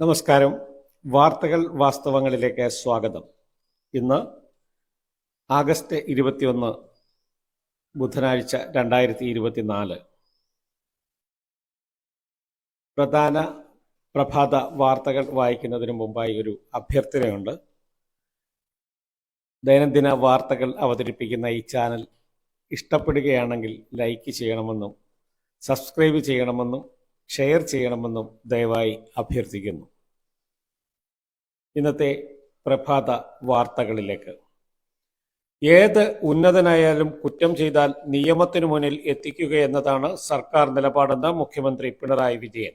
നമസ്കാരം. വാർത്തകൾ വാസ്തവങ്ങളിലേക്ക് സ്വാഗതം. ഇന്ന് ആഗസ്റ്റ് ഇരുപത്തിയൊന്ന് ബുധനാഴ്ച രണ്ടായിരത്തി ഇരുപത്തിനാല് പ്രധാന പ്രഭാത വാർത്തകൾ വായിക്കുന്നതിന് മുമ്പായി ഒരു അഭ്യർത്ഥനയുണ്ട്. ദൈനംദിന വാർത്തകൾ അവതരിപ്പിക്കുന്ന ഈ ചാനൽ ഇഷ്ടപ്പെടുകയാണെങ്കിൽ ലൈക്ക് ചെയ്യണമെന്നും സബ്സ്ക്രൈബ് ചെയ്യണമെന്നും ഷെയർ ചെയ്യണമെന്നും ദയവായി അഭ്യർത്ഥിക്കുന്നു. ഇന്നത്തെ പ്രഭാത വാർത്തകളിലേക്ക്. ഏത് ഉന്നതനായാലും കുറ്റം ചെയ്താൽ നിയമത്തിനു മുന്നിൽ എത്തിക്കുക എന്നതാണ് സർക്കാർ നിലപാടെന്ന് മുഖ്യമന്ത്രി പിണറായി വിജയൻ.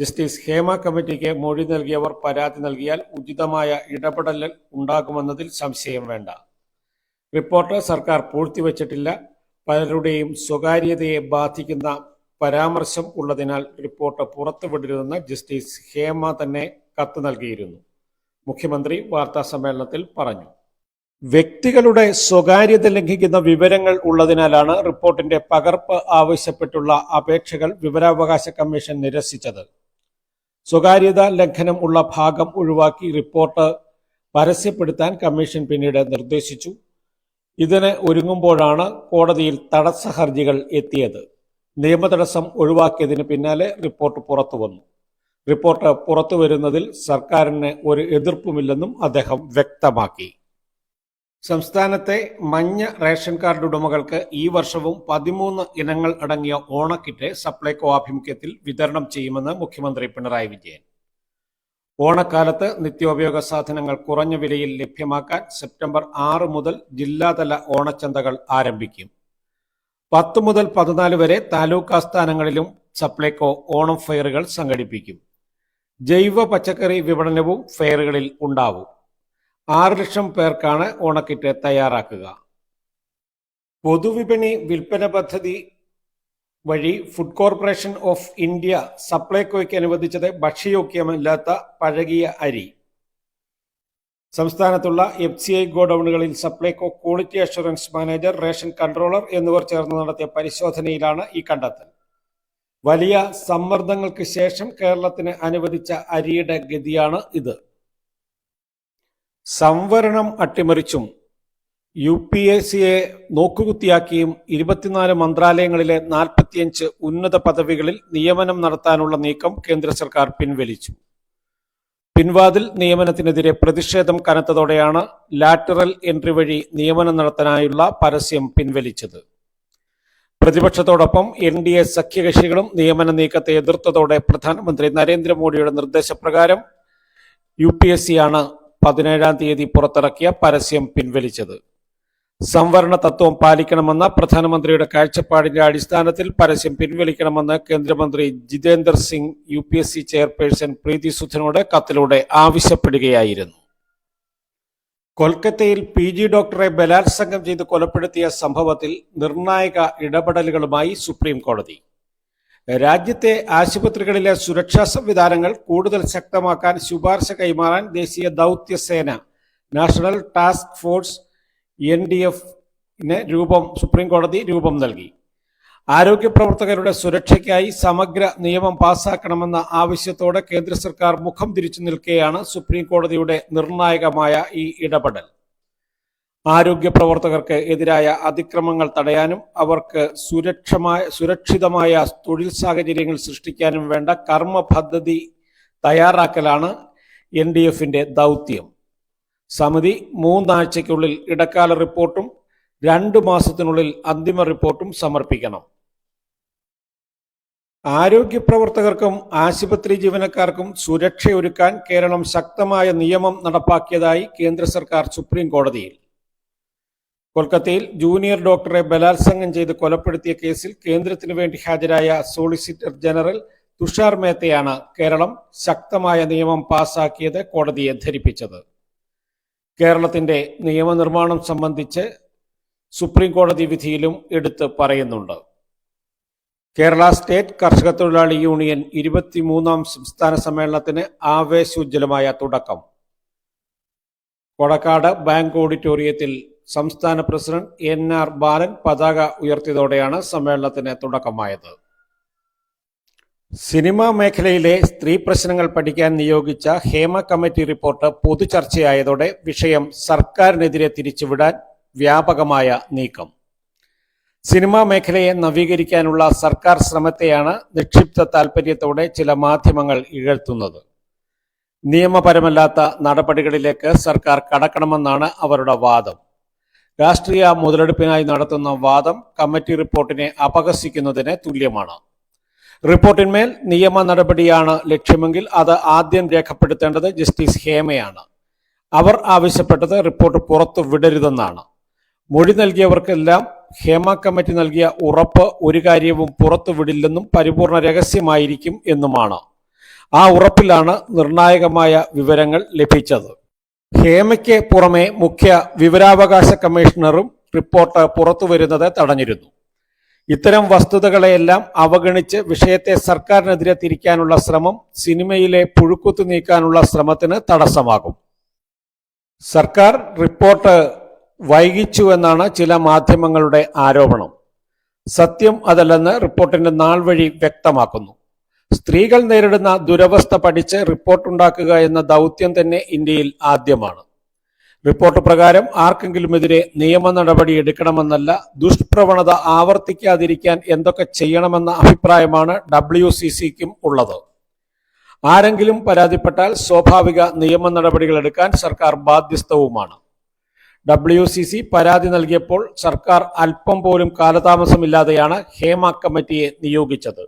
ജസ്റ്റിസ് ഹേമ കമ്മിറ്റിക്ക് മൊഴി നൽകിയവർ പരാതി നൽകിയാൽ ഉചിതമായ ഇടപെടൽ ഉണ്ടാകുമെന്നതിൽ സംശയം വേണ്ട. റിപ്പോർട്ട് സർക്കാർ പൂഴ്ത്തിവച്ചിട്ടില്ല. പലരുടെയും സ്വകാര്യതയെ ബാധിക്കുന്ന പരാമർശം ഉള്ളതിനാൽ റിപ്പോർട്ട് പുറത്തുവിടരുതെന്ന് ജസ്റ്റിസ് ഹേമ തന്നെ കത്ത് നൽകിയിരുന്നു. മുഖ്യമന്ത്രി വാർത്താ സമ്മേളനത്തിൽ പറഞ്ഞു. വ്യക്തികളുടെ സ്വകാര്യത ലംഘിക്കുന്ന വിവരങ്ങൾ ഉള്ളതിനാലാണ് റിപ്പോർട്ടിന്റെ പകർപ്പ് ആവശ്യപ്പെട്ടുള്ള അപേക്ഷകൾ വിവരാവകാശ കമ്മീഷൻ നിരസിച്ചത്. സ്വകാര്യത ലംഘനം ഉള്ള ഭാഗം ഒഴിവാക്കി റിപ്പോർട്ട് പരസ്യപ്പെടുത്താൻ കമ്മീഷൻ പിന്നീട് നിർദ്ദേശിച്ചു. ഇതിന് ഒരുങ്ങുമ്പോഴാണ് കോടതിയിൽ തടസ്സ ഹർജികൾ എത്തിയത്. നിയമതടസ്സം ഒഴിവാക്കിയതിന് പിന്നാലെ റിപ്പോർട്ട് പുറത്തു വന്നു. റിപ്പോർട്ട് പുറത്തു വരുന്നതിൽ സർക്കാരിന് ഒരു എതിർപ്പുമില്ലെന്നും അദ്ദേഹം വ്യക്തമാക്കി. സംസ്ഥാനത്തെ മഞ്ഞ റേഷൻ കാർഡ് ഉടമകൾക്ക് ഈ വർഷവും പതിമൂന്ന് ഇനങ്ങൾ അടങ്ങിയ ഓണക്കിറ്റ് സപ്ലൈകോ ആഭിമുഖ്യത്തിൽ വിതരണം ചെയ്യുമെന്ന് മുഖ്യമന്ത്രി പിണറായി വിജയൻ. ഓണക്കാലത്ത് നിത്യോപയോഗ സാധനങ്ങൾ കുറഞ്ഞ വിലയിൽ ലഭ്യമാക്കാൻ സെപ്റ്റംബർ ആറ് മുതൽ ജില്ലാതല ഓണച്ചന്തകൾ ആരംഭിക്കും. പത്ത് മുതൽ പതിനാല് വരെ താലൂക്ക് ആസ്ഥാനങ്ങളിലും സപ്ലൈകോ ഓണം ഫെയറുകൾ സംഘടിപ്പിക്കും. ജൈവ പച്ചക്കറി വിപണനവും ഫെയറുകളിൽ ഉണ്ടാവും. ആറ് ലക്ഷം പേർക്കാണ് ഓണക്കിറ്റ് തയ്യാറാക്കുക. പൊതുവിപണി വിൽപ്പന പദ്ധതി വഴി ഫുഡ് കോർപ്പറേഷൻ ഓഫ് ഇന്ത്യ സപ്ലൈകോയ്ക്ക് അനുവദിച്ചത് ഭക്ഷ്യയോഗ്യമല്ലാത്ത പഴകിയ അരി. സംസ്ഥാനത്തുള്ള F C I ഗോഡൌണുകളിൽ Supplyco quality assurance manager ration controller എന്നിവർ ചേർന്ന് നടത്തിയ പരിശോധനയിലാണ് ഈ കണ്ടെത്തൽ. വലിയ സമ്മർദ്ദങ്ങൾക്ക് ശേഷം കേരളത്തിന് അനുവദിച്ച അരിയുടെ ഗതിയാണ് ഇത്. സംവരണം അട്ടിമറിച്ചും യു പി എ സിയെ നോക്കുകുത്തിയാക്കിയും ഇരുപത്തിനാല് മന്ത്രാലയങ്ങളിലെ നാൽപ്പത്തിയഞ്ച് ഉന്നത പദവികളിൽ നിയമനം നടത്താനുള്ള നീക്കം കേന്ദ്ര സർക്കാർ പിൻവലിച്ചു. പിൻവാതിൽ നിയമനത്തിനെതിരെ പ്രതിഷേധം കനത്തതോടെയാണ് ലാറ്ററൽ എൻട്രി വഴി നിയമനം നടത്താനായുള്ള പരസ്യം പിൻവലിച്ചത്. പ്രതിപക്ഷത്തോടൊപ്പം എൻ ഡി എ സഖ്യകക്ഷികളും നിയമന നീക്കത്തെ എതിർത്തതോടെ പ്രധാനമന്ത്രി നരേന്ദ്രമോദിയുടെ നിർദ്ദേശപ്രകാരം യു പി എസ് സിയാണ് പതിനേഴാം തീയതി പുറത്തിറക്കിയ പരസ്യം പിൻവലിച്ചത്. സംവരണ തത്വം പാലിക്കണമെന്ന പ്രധാനമന്ത്രിയുടെ കാഴ്ചപ്പാടിന്റെ അടിസ്ഥാനത്തിൽ പരസ്യം പിൻവലിക്കണമെന്ന് കേന്ദ്രമന്ത്രി Jitender Singh U P S C chairperson Preeti സുധനോട് കത്തിലൂടെ ആവശ്യപ്പെടുകയായിരുന്നു. കൊൽക്കത്തയിൽ പി ജി ഡോക്ടറെ ബലാത്സംഗം ചെയ്ത് കൊലപ്പെടുത്തിയ സംഭവത്തിൽ നിർണായക ഇടപെടലുകളുമായി സുപ്രീം കോടതി. രാജ്യത്തെ ആശുപത്രികളിലെ സുരക്ഷാ സംവിധാനങ്ങൾ കൂടുതൽ ശക്തമാക്കാൻ ശുപാർശ കൈമാറാൻ ദേശീയ ദൗത്യസേന national task force N D എഫിന് രൂപം സുപ്രീം കോടതി രൂപം നൽകി. ആരോഗ്യ പ്രവർത്തകരുടെ സുരക്ഷയ്ക്കായി സമഗ്ര നിയമം പാസാക്കണമെന്ന ആവശ്യത്തോടെ കേന്ദ്ര സർക്കാർ മുഖം തിരിച്ചു നിൽക്കെയാണ് സുപ്രീം കോടതിയുടെ നിർണായകമായ ഈ ഇടപെടൽ. ആരോഗ്യ പ്രവർത്തകർക്ക് എതിരായ അതിക്രമങ്ങൾ തടയാനും അവർക്ക് സുരക്ഷമായ സുരക്ഷിതമായ തൊഴിൽ സാഹചര്യങ്ങൾ സൃഷ്ടിക്കാനും വേണ്ട കർമ്മ പദ്ധതി തയ്യാറാക്കലാണ് എൻ ഡി എഫിന്റെ ദൗത്യം. സമിതി മൂന്നാഴ്ചയ്ക്കുള്ളിൽ ഇടക്കാല റിപ്പോർട്ടും രണ്ടു മാസത്തിനുള്ളിൽ അന്തിമ റിപ്പോർട്ടും സമർപ്പിക്കണം. ആരോഗ്യ പ്രവർത്തകർക്കും ആശുപത്രി ജീവനക്കാർക്കും സുരക്ഷയൊരുക്കാൻ കേരളം ശക്തമായ നിയമം നടപ്പാക്കിയതായി കേന്ദ്ര സർക്കാർ സുപ്രീം കോടതിയിൽ. കൊൽക്കത്തയിൽ ജൂനിയർ ഡോക്ടറെ ബലാത്സംഗം ചെയ്ത് കൊലപ്പെടുത്തിയ കേസിൽ കേന്ദ്രത്തിനു വേണ്ടി ഹാജരായ സോളിസിറ്റർ ജനറൽ തുഷാർ മേത്തയാണ് കേരളം ശക്തമായ നിയമം പാസാക്കിയത് കോടതിയെ ധരിപ്പിച്ചത്. കേരളത്തിന്റെ നിയമനിർമ്മാണം സംബന്ധിച്ച് സുപ്രീം കോടതി വിധിയിലും എടുത്ത് പറയുന്നുണ്ട്. കേരള സ്റ്റേറ്റ് കർഷക തൊഴിലാളി യൂണിയൻ ഇരുപത്തിമൂന്നാം സംസ്ഥാന സമ്മേളനത്തിന് ആവേശോജ്വലമായ തുടക്കം. കൊടക്കാട് ബാങ്ക് ഓഡിറ്റോറിയത്തിൽ സംസ്ഥാന പ്രസിഡന്റ് എൻ ആർ ബാലൻ പതാക ഉയർത്തിയതോടെയാണ് സമ്മേളനത്തിന് തുടക്കമായത്. സിനിമാ മേഖലയിലെ സ്ത്രീ പ്രശ്നങ്ങൾ പഠിക്കാൻ നിയോഗിച്ച ഹേമ കമ്മിറ്റി റിപ്പോർട്ട് പൊതുചർച്ചയായതോടെ വിഷയം സർക്കാരിനെതിരെ തിരിച്ചുവിടാൻ വ്യാപകമായ നീക്കം. സിനിമാ മേഖലയെ നവീകരിക്കാനുള്ള സർക്കാർ ശ്രമത്തെയാണ് നിക്ഷിപ്ത താൽപ്പര്യത്തോടെ ചില മാധ്യമങ്ങൾ ഇഴത്തുന്നത് നിയമപരമല്ലാത്ത നടപടികളിലേക്ക് സർക്കാർ കടക്കണമെന്നാണ് അവരുടെ വാദം. രാഷ്ട്രീയ മുതലെടുപ്പിനായി നടത്തുന്ന വാദം കമ്മിറ്റി റിപ്പോർട്ടിനെ അപഹസിക്കുന്നതിന് തുല്യമാണ്. റിപ്പോർട്ടിന്മേൽ നിയമ നടപടിയാണ് ലക്ഷ്യമെങ്കിൽ അത് ആദ്യം രേഖപ്പെടുത്തേണ്ടത് ജസ്റ്റിസ് ഹേമയാണ്. അവർ ആവശ്യപ്പെട്ടത് റിപ്പോർട്ട് പുറത്തു വിടരുതെന്നാണ്. മൊഴി നൽകിയവർക്കെല്ലാം ഹേമ കമ്മിറ്റി നൽകിയ ഉറപ്പ് ഒരു കാര്യവും പുറത്തു വിടില്ലെന്നും പരിപൂർണ രഹസ്യമായിരിക്കും എന്നുമാണ്. ആ ഉറപ്പിലാണ് നിർണായകമായ വിവരങ്ങൾ ലഭിച്ചത്. ഹേമയ്ക്ക് പുറമെ മുഖ്യ വിവരാവകാശ കമ്മീഷണറും റിപ്പോർട്ട് പുറത്തുവരുന്നത് തടഞ്ഞിരുന്നു. ഇത്തരം വസ്തുതകളെയെല്ലാം അവഗണിച്ച് വിഷയത്തെ സർക്കാരിനെതിരെ തിരിക്കാനുള്ള ശ്രമം സിനിമയിലെ പുഴുക്കുത്തു നീക്കാനുള്ള ശ്രമത്തിന് തടസ്സമാകും. സർക്കാർ റിപ്പോർട്ട് വൈകിച്ചു എന്നാണ് ചില മാധ്യമങ്ങളുടെ ആരോപണം. സത്യം അതല്ലെന്ന് റിപ്പോർട്ടിന്റെ നാൾ വഴി വ്യക്തമാക്കുന്നു. സ്ത്രീകൾ നേരിടുന്ന ദുരവസ്ഥ പഠിച്ച് റിപ്പോർട്ടുണ്ടാക്കുക എന്ന ദൗത്യം തന്നെ ഇന്ത്യയിൽ ആദ്യമാണ്. റിപ്പോർട്ട് പ്രകാരം ആർക്കെങ്കിലുമെതിരെ നിയമ നടപടി എടുക്കണമെന്നല്ല ദുഷ്പ്രവണത ആവർത്തിക്കാതിരിക്കാൻ എന്തൊക്കെ ചെയ്യണമെന്ന അഭിപ്രായമാണ് ഡബ്ല്യു സി സിക്കും ഉള്ളത്. ആരെങ്കിലും പരാതിപ്പെട്ടാൽ സ്വാഭാവിക നിയമ നടപടികൾ എടുക്കാൻ സർക്കാർ ബാധ്യസ്ഥവുമാണ്. ഡബ്ല്യു സി സി പരാതി നൽകിയപ്പോൾ സർക്കാർ അല്പം പോലും കാലതാമസമില്ലാതെയാണ് ഹേമ കമ്മിറ്റിയെ നിയോഗിച്ചത്.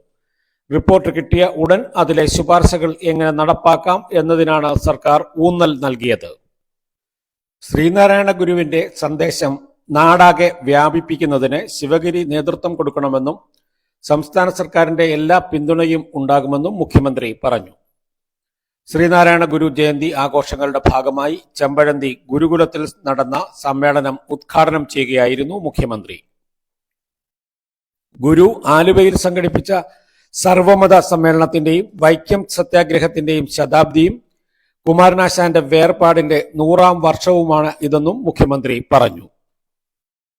റിപ്പോർട്ട് കിട്ടിയ ഉടൻ അതിലെ ശുപാർശകൾ എങ്ങനെ നടപ്പാക്കാം എന്നതിനാണ് സർക്കാർ ഊന്നൽ നൽകിയത്. ശ്രീനാരായണ ഗുരുവിന്റെ സന്ദേശം നാടാകെ വ്യാപിപ്പിക്കുന്നതിന് ശിവഗിരി നേതൃത്വം കൊടുക്കണമെന്നും സംസ്ഥാന സർക്കാരിന്റെ എല്ലാ പിന്തുണയും ഉണ്ടാകുമെന്നും മുഖ്യമന്ത്രി പറഞ്ഞു. ശ്രീനാരായണ ഗുരു ജയന്തി ആഘോഷങ്ങളുടെ ഭാഗമായി ചെമ്പഴന്തി ഗുരുകുലത്തിൽ നടന്ന സമ്മേളനം ഉദ്ഘാടനം ചെയ്യുകയായിരുന്നു മുഖ്യമന്ത്രി. ഗുരു ആലുവയിൽ സംഘടിപ്പിച്ച സർവമത സമ്മേളനത്തിന്റെയും വൈക്കം സത്യാഗ്രഹത്തിന്റെയും ശതാബ്ദിയും കുമാരനാശാന്റെ വേർപാടിന്റെ നൂറാം വർഷവുമാണ് ഇതെന്നും മുഖ്യമന്ത്രി പറഞ്ഞു.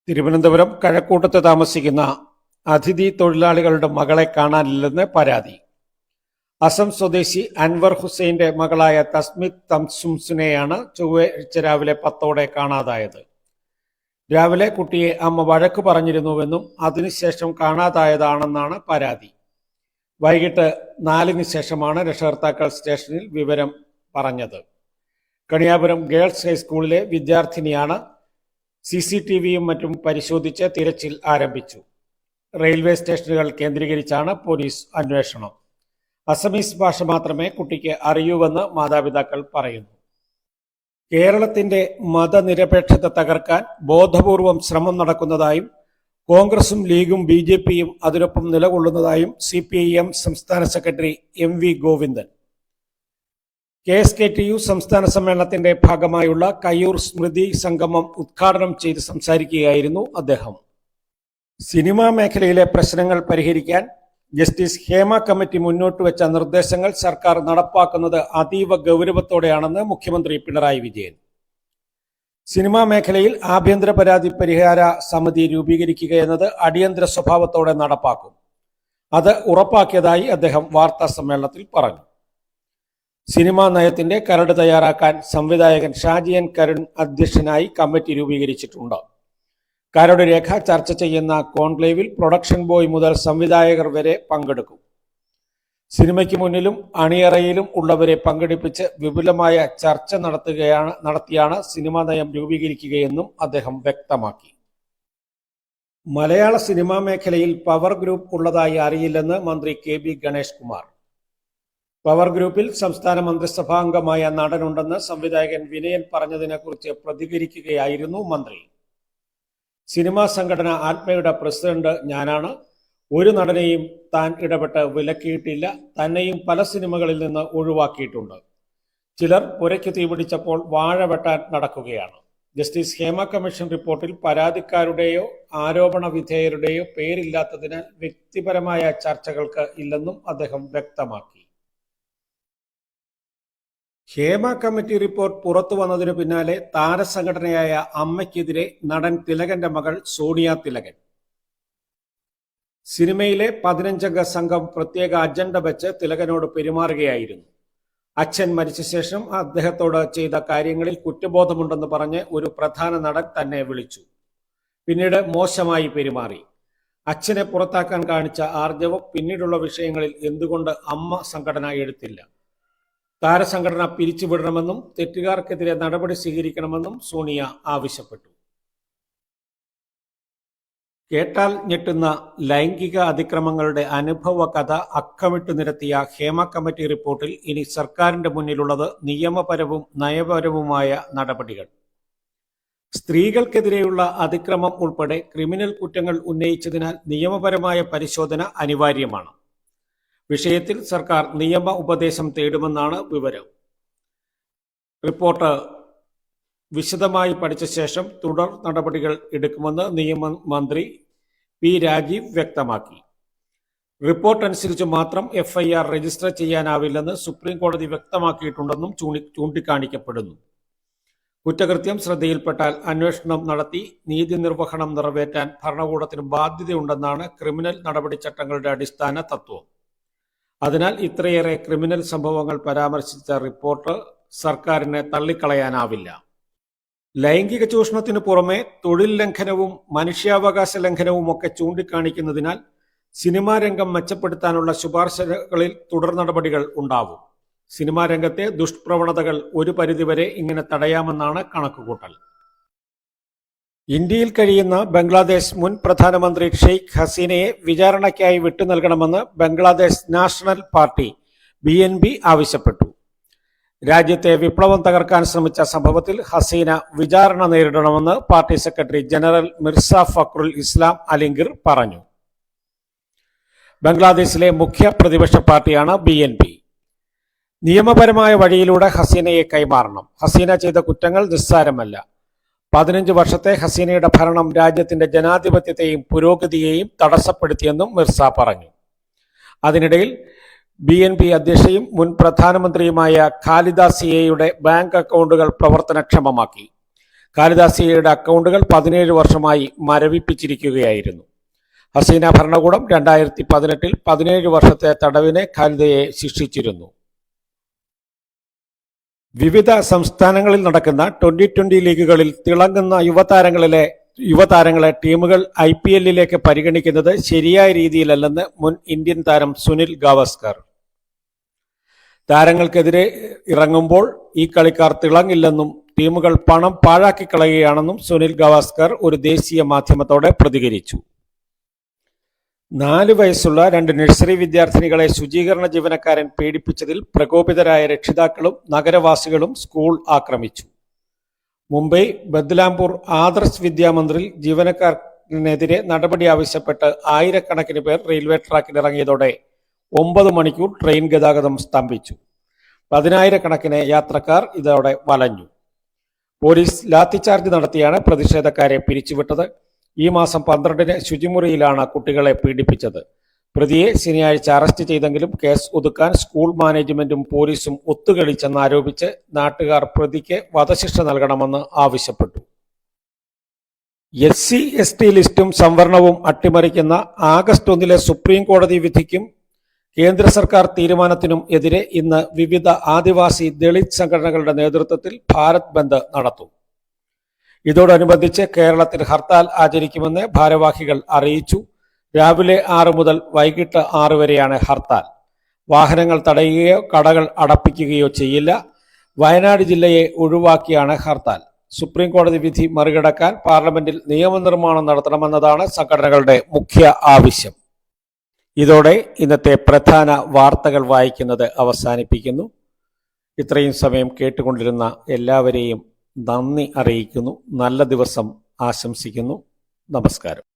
തിരുവനന്തപുരം കഴക്കൂട്ടത്ത് താമസിക്കുന്ന അതിഥി തൊഴിലാളികളുടെ മകളെ കാണാനില്ലെന്ന് പരാതി. അസം സ്വദേശി അൻവർ ഹുസൈന്റെ മകളായ തസ്മിത് തംസുംസിനെയാണ് ചൊവ്വാഴ്ച രാവിലെ പത്തോടെ കാണാതായത്. രാവിലെ കുട്ടിയെ അമ്മ വഴക്ക് പറഞ്ഞിരുന്നുവെന്നും അതിനുശേഷം കാണാതായതാണെന്നാണ് പരാതി. വൈകിട്ട് നാലിന് ശേഷമാണ് രക്ഷകർത്താക്കൾ സ്റ്റേഷനിൽ വിവരം പറഞ്ഞത്. കണിയാപുരം ഗേൾസ് ഹൈസ്കൂളിലെ വിദ്യാർത്ഥിനിയാണ് സി സി ടി വിയും മറ്റും പരിശോധിച്ച് തിരച്ചിൽ ആരംഭിച്ചു. റെയിൽവേ സ്റ്റേഷനുകൾ കേന്ദ്രീകരിച്ചാണ് പോലീസ് അന്വേഷണം. അസമീസ് ഭാഷ മാത്രമേ കുട്ടിക്ക് അറിയൂവെന്ന് മാതാപിതാക്കൾ പറയുന്നു. കേരളത്തിന്റെ മതനിരപേക്ഷത തകർക്കാൻ ബോധപൂർവം ശ്രമം നടക്കുന്നതായും കോൺഗ്രസും ലീഗും ബി ജെ പിയും അതിനൊപ്പം നിലകൊള്ളുന്നതായും സി പി ഐ എം സംസ്ഥാന secretary M V Govindan. K S K T U സംസ്ഥാന സമ്മേളനത്തിന്റെ ഭാഗമായുള്ള കയ്യൂർ സ്മൃതി സംഗമം ഉദ്ഘാടനം ചെയ്ത് സംസാരിക്കുകയായിരുന്നു അദ്ദേഹം. സിനിമാ മേഖലയിലെ പ്രശ്നങ്ങൾ പരിഹരിക്കാൻ ജസ്റ്റിസ് ഹേമ കമ്മിറ്റി മുന്നോട്ട് വെച്ച നിർദ്ദേശങ്ങൾ സർക്കാർ നടപ്പാക്കുന്നത് അതീവ ഗൗരവത്തോടെയാണെന്ന് മുഖ്യമന്ത്രി പിണറായി വിജയൻ. സിനിമാ മേഖലയിൽ ആഭ്യന്തര പരാതി പരിഹാര സമിതി രൂപീകരിക്കുക എന്നത് അടിയന്തര സ്വഭാവത്തോടെ നടപ്പാക്കും. അത് ഉറപ്പാക്കിയതായി അദ്ദേഹം വാർത്താ സമ്മേളനത്തിൽ പറഞ്ഞു. സിനിമാ നയത്തിന്റെ കരട് തയ്യാറാക്കാൻ സംവിധായകൻ ഷാജിയൻ കരുൺ അധ്യക്ഷനായി കമ്മിറ്റി രൂപീകരിച്ചിട്ടുണ്ട്. കരട് രേഖ ചർച്ച ചെയ്യുന്ന കോൺക്ലേവിൽ പ്രൊഡക്ഷൻ ബോയ് മുതൽ സംവിധായകർ വരെ പങ്കെടുക്കും. സിനിമയ്ക്ക് മുന്നിലും അണിയറയിലും ഉള്ളവരെ പങ്കെടുപ്പിച്ച് വിപുലമായ ചർച്ച നടത്തുകയാണ് നടത്തിയാണ് സിനിമാ നയം രൂപീകരിക്കുകയെന്നും അദ്ദേഹം വ്യക്തമാക്കി. മലയാള സിനിമാ മേഖലയിൽ പവർ ഗ്രൂപ്പ് ഉള്ളതായി അറിയില്ലെന്ന് മന്ത്രി K B Ganesh Kumar power ഗ്രൂപ്പിൽ സംസ്ഥാന മന്ത്രിസഭാംഗമായ നടനുണ്ടെന്ന് സംവിധായകൻ വിനയൻ പറഞ്ഞതിനെക്കുറിച്ച് പ്രതികരിക്കുകയായിരുന്നു മന്ത്രി. സിനിമാ സംഘടന ആത്മയുടെ പ്രസിഡന്റ് ഞാനാണ്. ഒരു നടനെയും താൻ ഇടപെട്ട് വിലക്കിയിട്ടില്ല. തന്നെയും പല സിനിമകളിൽ നിന്ന് ഒഴിവാക്കിയിട്ടുണ്ട്. ചിലർ പുരയ്ക്ക് തീപിടിച്ചപ്പോൾ വാഴ വെട്ടാൻ നടക്കുകയാണ്. ജസ്റ്റിസ് ഹേമ കമ്മീഷൻ റിപ്പോർട്ടിൽ പരാതിക്കാരുടെയോ ആരോപണ വിധേയരുടെയോ പേരില്ലാത്തതിനാൽ വ്യക്തിപരമായ ചർച്ചകൾക്ക് ഇല്ലെന്നും അദ്ദേഹം വ്യക്തമാക്കി. ഹേമ കമ്മിറ്റി റിപ്പോർട്ട് പുറത്തു വന്നതിനു പിന്നാലെ താരസംഘടനയായ അമ്മയ്ക്കെതിരെ നടൻ തിലകന്റെ മകൾ സോണിയ തിലകൻ. സിനിമയിലെ പതിനഞ്ചംഗ സംഘം പ്രത്യേക അജണ്ട വെച്ച് തിലകനോട് പെരുമാറുകയായിരുന്നു. അച്ഛൻ മരിച്ച ശേഷം അദ്ദേഹത്തോട് ചെയ്ത കാര്യങ്ങളിൽ കുറ്റബോധമുണ്ടെന്ന് പറഞ്ഞ് ഒരു പ്രധാന നടൻ തന്നെ വിളിച്ചു. പിന്നീട് മോശമായി പെരുമാറി. അച്ഛനെ പുറത്താക്കാൻ കാണിച്ച ആർജവം പിന്നീടുള്ള വിഷയങ്ങളിൽ എന്തുകൊണ്ട് അമ്മ സംഘടന എടുത്തില്ല? താരസംഘടന പിരിച്ചുവിടണമെന്നും തെറ്റുകാർക്കെതിരെ നടപടി സ്വീകരിക്കണമെന്നും സോണിയ ആവശ്യപ്പെട്ടു. കേട്ടാൽ ഞെട്ടുന്ന ലൈംഗിക അതിക്രമങ്ങളുടെ അനുഭവ കഥ അക്കമിട്ടു നിരത്തിയ ഹേമ കമ്മിറ്റി റിപ്പോർട്ടിൽ ഇനി സർക്കാരിന്റെ മുന്നിലുള്ളത് നിയമപരവും നയപരവുമായ നടപടികൾ. സ്ത്രീകൾക്കെതിരെയുള്ള അതിക്രമം ഉൾപ്പെടെ ക്രിമിനൽ കുറ്റങ്ങൾ ഉന്നയിച്ചതിനാൽ നിയമപരമായ പരിശോധന അനിവാര്യമാണ്. വിഷയത്തിൽ സർക്കാർ നിയമ ഉപദേശം തേടുമെന്നാണ് വിവരം. റിപ്പോർട്ട് വിശദമായി പഠിച്ച ശേഷം തുടർ നടപടികൾ എടുക്കുമെന്ന് നിയമമന്ത്രി പി രാജീവ് വ്യക്തമാക്കി. റിപ്പോർട്ട് അനുസരിച്ച് മാത്രം എഫ്ഐആർ രജിസ്റ്റർ ചെയ്യാനാവില്ലെന്ന് സുപ്രീം കോടതി വ്യക്തമാക്കിയിട്ടുണ്ടെന്നും ചൂണ്ടി ചൂണ്ടിക്കാണിക്കപ്പെടുന്നു. കുറ്റകൃത്യം ശ്രദ്ധയിൽപ്പെട്ടാൽ അന്വേഷണം നടത്തി നീതി നിർവഹണം നിറവേറ്റാൻ ഭരണകൂടത്തിന് ബാധ്യതയുണ്ടെന്നാണ് ക്രിമിനൽ നടപടി ചട്ടങ്ങളുടെ അടിസ്ഥാന തത്വം. അതിനാൽ ഇത്രയേറെ ക്രിമിനൽ സംഭവങ്ങൾ പരാമർശിച്ച റിപ്പോർട്ട് സർക്കാരിനെ തള്ളിക്കളയാനാവില്ല. ലൈംഗിക ചൂഷണത്തിനു പുറമെ തൊഴിൽ ലംഘനവും മനുഷ്യാവകാശ ലംഘനവും ഒക്കെ ചൂണ്ടിക്കാണിക്കുന്നതിനാൽ സിനിമാ രംഗം മെച്ചപ്പെടുത്താനുള്ള ശുപാർശകളിൽ തുടർ നടപടികൾ ഉണ്ടാവും. സിനിമാ രംഗത്തെ ദുഷ്പ്രവണതകൾ ഒരു പരിധിവരെ ഇങ്ങനെ തടയാമെന്നാണ് കണക്കുകൂട്ടൽ. ഇന്ത്യയിൽ കഴിയുന്ന ബംഗ്ലാദേശ് മുൻ പ്രധാനമന്ത്രി ഷെയ്ഖ് ഹസീനയെ വിചാരണയ്ക്കായി വിട്ടു നൽകണമെന്ന് Bangladesh national party B N B ആവശ്യപ്പെട്ടു. രാജ്യത്തെ വിപ്ലവം തകർക്കാൻ ശ്രമിച്ച സംഭവത്തിൽ ഹസീന വിചാരണ നേരിടണമെന്ന് party secretary general Mirza Fakhrul Islam Alamgir പറഞ്ഞു. ബംഗ്ലാദേശിലെ മുഖ്യ പ്രതിപക്ഷ പാർട്ടിയാണ് ബി എൻ പി. നിയമപരമായ വഴിയിലൂടെ ഹസീനയെ കൈമാറണം. ഹസീന ചെയ്ത കുറ്റങ്ങൾ നിസ്സാരമല്ല. പതിനഞ്ച് വർഷത്തെ ഹസീനയുടെ ഭരണം രാജ്യത്തിന്റെ ജനാധിപത്യത്തെയും പുരോഗതിയെയും തടസ്സപ്പെടുത്തിയെന്നും മിർസ പറഞ്ഞു. അതിനിടയിൽ ബി എൻ പി അധ്യക്ഷയും മുൻ പ്രധാനമന്ത്രിയുമായ കാലിദാസിയയുടെ ബാങ്ക് അക്കൗണ്ടുകൾ പ്രവർത്തനക്ഷമമാക്കി. കാലിദാസിയയുടെ അക്കൗണ്ടുകൾ പതിനേഴ് വർഷമായി മരവിപ്പിച്ചിരിക്കുകയായിരുന്നു. ഹസീന ഭരണകൂടം രണ്ടായിരത്തി പതിനെട്ടിൽ പതിനേഴ് വർഷത്തെ തടവിനെ ഖാലിദയെ ശിക്ഷിച്ചിരുന്നു. വിവിധ സംസ്ഥാനങ്ങളിൽ നടക്കുന്ന ട്വന്റി ട്വന്റി ലീഗുകളിൽ തിളങ്ങുന്ന യുവതാരങ്ങളിലെ യുവതാരങ്ങളെ ടീമുകൾ ഐ പി എല്ലിലേക്ക് പരിഗണിക്കുന്നത് ശരിയായ രീതിയിലല്ലെന്ന് മുൻ ഇന്ത്യൻ താരം സുനിൽ ഗാവസ്കർ. താരങ്ങൾക്കെതിരെ ഇറങ്ങുമ്പോൾ ഈ കളിക്കാർ തിളങ്ങില്ലെന്നും ടീമുകൾ പണം പാഴാക്കി കളയുകയാണെന്നും സുനിൽ ഗവാസ്കർ ഒരു ദേശീയ മാധ്യമത്തോടെ പ്രതികരിച്ചു. നാല് വയസ്സുള്ള രണ്ട് നഴ്സറി വിദ്യാർത്ഥിനികളെ ശുചീകരണ ജീവനക്കാരൻ പീഡിപ്പിച്ചതിൽ പ്രകോപിതരായ രക്ഷിതാക്കളും നഗരവാസികളും സ്കൂൾ ആക്രമിച്ചു. മുംബൈ ബദ്ലാംപൂർ ആദർശ് വിദ്യാമന്ദിറിൽ ജീവനക്കാരനെതിരെ നടപടി ആവശ്യപ്പെട്ട് ആയിരക്കണക്കിന് പേർ റെയിൽവേ ട്രാക്കിലിറങ്ങിയതോടെ ഒമ്പത് മണിക്കൂർ ട്രെയിൻ ഗതാഗതം സ്തംഭിച്ചു. പതിനായിരക്കണക്കിന് യാത്രക്കാർ ഇതോടെ വലഞ്ഞു. പോലീസ് ലാത്തിച്ചാർജ് നടത്തിയാണ് പ്രതിഷേധക്കാരെ പിരിച്ചുവിട്ടത്. ഈ മാസം പന്ത്രണ്ടിന് ശുചിമുറിയിലാണ് കുട്ടികളെ പീഡിപ്പിച്ചത്. പ്രതിയെ ശനിയാഴ്ച അറസ്റ്റ് ചെയ്തെങ്കിലും കേസ് ഒതുക്കാൻ സ്കൂൾ മാനേജ്മെന്റും പോലീസും ഒത്തുകളിച്ചെന്നാരോപിച്ച് നാട്ടുകാർ പ്രതിക്ക് വധശിക്ഷ നൽകണമെന്ന് ആവശ്യപ്പെട്ടു. എസ് സി എസ് ടി ലിസ്റ്റും സംവരണവും അട്ടിമറിക്കുന്ന ആഗസ്റ്റ് ഒന്നിലെ സുപ്രീം കോടതി വിധിക്കും കേന്ദ്ര സർക്കാർ തീരുമാനത്തിനും എതിരെ ഇന്ന് വിവിധ ആദിവാസി ദളിത് സംഘടനകളുടെ നേതൃത്വത്തിൽ ഭാരത് ബന്ദ് നടത്തും. ഇതോടനുബന്ധിച്ച് കേരളത്തിൽ ഹർത്താൽ ആചരിക്കുമെന്ന് ഭാരവാഹികൾ അറിയിച്ചു. രാവിലെ ആറ് മുതൽ വൈകിട്ട് ആറ് വരെയാണ് ഹർത്താൽ. വാഹനങ്ങൾ തടയുകയോ കടകൾ അടപ്പിക്കുകയോ ചെയ്യില്ല. വയനാട് ജില്ലയെ ഒഴിവാക്കിയാണ് ഹർത്താൽ. സുപ്രീം കോടതി വിധി മറികടക്കാൻ പാർലമെന്റിൽ നിയമനിർമ്മാണം നടത്തണമെന്നതാണ് സംഘടനകളുടെ മുഖ്യ ആവശ്യം. ഇതോടെ ഇന്നത്തെ പ്രധാന വാർത്തകൾ വായിക്കുന്നത് അവസാനിപ്പിക്കുന്നു. ഇത്രയും സമയം കേട്ടുകൊണ്ടിരുന്ന എല്ലാവരെയും നന്ദി അറിയിക്കുന്നു. നല്ല ദിവസം ആശംസിക്കുന്നു. നമസ്കാരം.